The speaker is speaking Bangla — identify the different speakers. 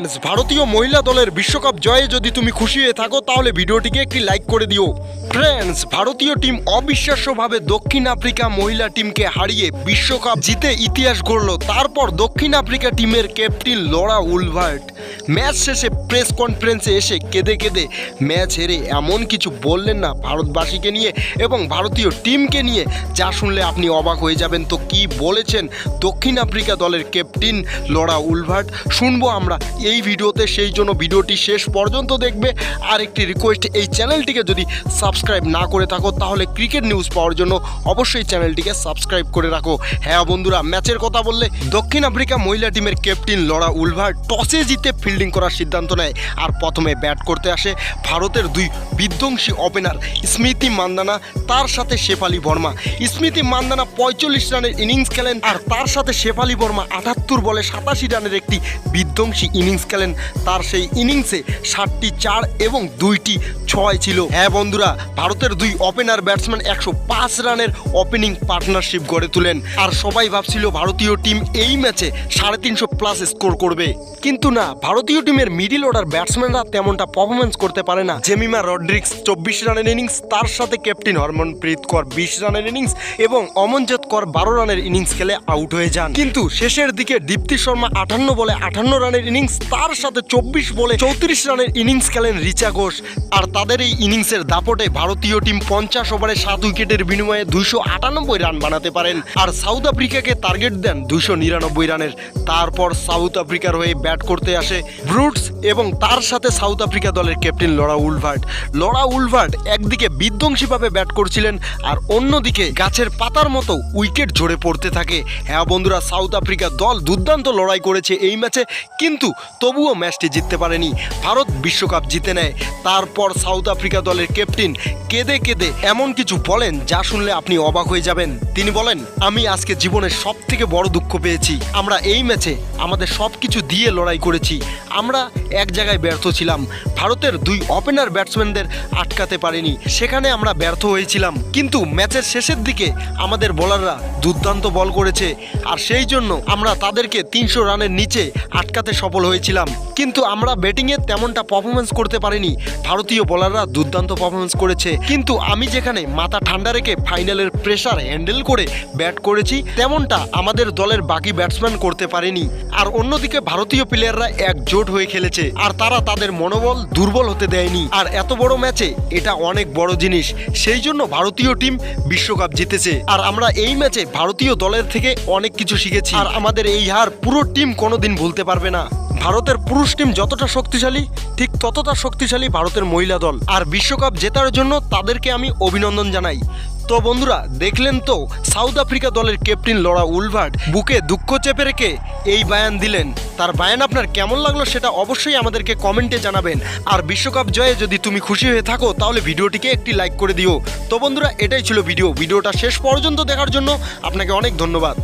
Speaker 1: ফ্রেন্ডস ভারতীয় মহিলা দলের বিশ্বকাপ জয়ে যদি তুমি খুশি হয়ে থাকো, তাহলে ভিডিওটিকে একটি লাইক করে দিও। ফ্রেন্ডস ভারতীয় টিম অবিশ্বাস্যভাবে দক্ষিণ আফ্রিকা মহিলা টিমকে হারিয়ে বিশ্বকাপ জিতে ইতিহাস গড়ল। তারপর দক্ষিণ আফ্রিকা টিমের ক্যাপ্টেন লরা উলভার্ট। ম্যাচ শেষে প্রেস কনফারেন্সে এসে কেঁদে কেঁদে ম্যাচ হেরে এমন কিছু বললেন না ভারতবাসীকে নিয়ে এবং ভারতীয় টিমকে নিয়ে। যা শুনলে আপনি অবাক হয়ে যাবেন, তো কি বলেছেন দক্ষিণ আফ্রিকা দলের ক্যাপ্টেন লরা উলভার্ট? শুনব আমরা এই ভিডিওতে সেই জন্য ভিডিওটি শেষ পর্যন্ত দেখবে। আর একটি রিকোয়েস্ট এই চ্যানেলটিকে যদি সাবস্ক্রাইব না করে থাকো, তাহলে ক্রিকেট নিউজ পাওয়ার জন্য অবশ্যই চ্যানেলটিকে সাবস্ক্রাইব করে রাখো। হ্যাঁ বন্ধুরা, ম্যাচের কথা বললে দক্ষিণ আফ্রিকা মহিলা টিমের ক্যাপ্টেন লরা উলভার টসে জিতে ফিল্ডিং করার সিদ্ধান্ত নেয় আর প্রথমে ব্যাট করতে আসে ভারতের দুই বিধ্বংসী ওপেনার স্মৃতি মান্দানা, তার সাথে শেফালি বর্মা। স্মৃতি মান্দানা পঁয়তাল্লিশ রানের ইনিংস খেলেন আর তার সাথে শেফালি বর্মা আটাত্তর বলে সাতাশি রানের একটি বিধ্বংসী ইনিংস খেলেন। তার সেই ইনিংসে ষাটটি চার এবং দুইটি ছয় ছিল। হ্যাঁ বন্ধুরা, ভারতের দুই ওপেনার ব্যাটসম্যান একশো পাঁচ রানের ওপেনিং পার্টনারশিপ গড়ে তোলেন। আর সবাই ভাবছিল ভারতীয় টিম এই ম্যাচে সাড়ে তিনশো প্লাস স্কোর করবে। কিন্তু না, ভারতীয় টিমের মিডিল অর্ডার ব্যাটসম্যানরা তেমনটা পারফরমেন্স করতে পারে না। জেমিমা রড্রিক্স চব্বিশ রানের ইনিংস তার সাথে ক্যাপ্টেন হরমনপ্রীত কর বিশ রানের ইনিংস এবং অমনজত কর বারো রানের ইনিংস খেলে আউট হয়ে যান। কিন্তু শেষের দিকে দীপ্তি শর্মা আটান্ন বলে আঠান্ন রানের ইনিংস তার সাথে চব্বিশ বলে চৌত্রিশ রানের ইনিংস খেলেন রিচা ঘোষ। আর তাদের এই ইনিংসের দাপটে ভারতীয় টিম পঞ্চাশ ওভারে সাত উইকেটের বিনিময়ে দুইশো আটানব্বই রান বানাতে পারেন। আর সাউথ আফ্রিকাকে টার্গেট দেন দুইশো নিরানব্বই রানের। তারপর সাউথ আফ্রিকার হয়ে ব্যাট করতে আসে ব্রুটস এবং তার সাথে সাউথ আফ্রিকা দলের captain Laura Wolvaardt. Laura Wolvaardt একদিকে বিধ্বংসীভাবে ব্যাট করছিলেন আর অন্যদিকে গাছের পাতার মতো উইকেট ঝরে পড়তে থাকে। হ্যাঁ বন্ধুরা, সাউথ আফ্রিকা দল দুর্দান্ত লড়াই করেছে এই ম্যাচে, কিন্তু তবুও ম্যাচটি জিততে পারেনি। ভারত বিশ্বকাপ জিতে নেয়। তারপর সাউথ আফ্রিকা দলের ক্যাপ্টেন কেঁদে কেঁদে এমন কিছু বলেন যা শুনলে আপনি অবাক হয়ে যাবেন। তিনি বলেন, আমি আজকে জীবনের সব থেকে বড় দুঃখ পেয়েছি। আমরা এই ম্যাচে আমাদের সব কিছু দিয়ে লড়াই করেছি। আমরা এক জায়গায় ব্যর্থ ছিলাম। ভারতের দুই ওপেনার ব্যাটসম্যানদের আটকাতে পারিনি। সেখানে আমরা ব্যর্থ হয়েছিলাম। কিন্তু ম্যাচের শেষের দিকে আমাদের বোলাররা দুর্দান্ত বল করেছে। আর সেই জন্য আমরা তাদেরকে তিনশো রানের নিচে আটকাতে সফল হয়েছিলাম। কিন্তু আমরা ব্যাটিংয়ে তেমনটা পারফরমেন্স করতে পারিনি। ভারতীয় বোলাররা দুর্দান্ত পারফরমেন্স করেছে। কিন্তু আমি যেখানে মাথা ঠান্ডা রেখে ফাইনালের প্রেসার হ্যান্ডেল করে ব্যাট করেছি, তেমনটা আমাদের দলের বাকি ব্যাটসম্যান করতে পারেনি। আর অন্যদিকে ভারতীয় প্লেয়াররা একজোট হয়ে খেলেছে, আর তারা তাদের মনোবল দুর্বল হতে দেয়নি। আর এত বড় ম্যাচে এটা অনেক বড় জিনিস, সেই জন্য ভারতীয় টিম বিশ্বকাপ জিতেছে। আর আমরা এই ম্যাচে ভারতীয় দলের থেকে অনেক কিছু শিখেছি। আর আমাদের এই হার পুরো টিম কোনোদিন ভুলতে পারবে না। ভারতের পুরুষ টিম যতটা শক্তিশালী ঠিক ততটা শক্তিশালী ভারতের মহিলা দল আর বিশ্বকাপ জেতার জন্য তাদেরকে আমি অভিনন্দন জানাই। তো বন্ধুরা, দেখলেন তো, সাউথ আফ্রিকা দলের ক্যাপ্টেন লরা উলভার্ট বুকে দুঃখ চেপে রেখে এই বায়ান দিলেন। তার বায়ান আপনার কেমন লাগল সেটা অবশ্যই আমাদেরকে কমেন্টে জানাবেন। আর বিশ্বকাপ জয়ে যদি তুমি খুশি হয়ে থাকো, তাহলে ভিডিওটিকে একটি লাইক করে দিও। তো বন্ধুরা, এটাই ছিল ভিডিও। ভিডিওটা শেষ পর্যন্ত দেখার জন্য আপনাকে অনেক ধন্যবাদ।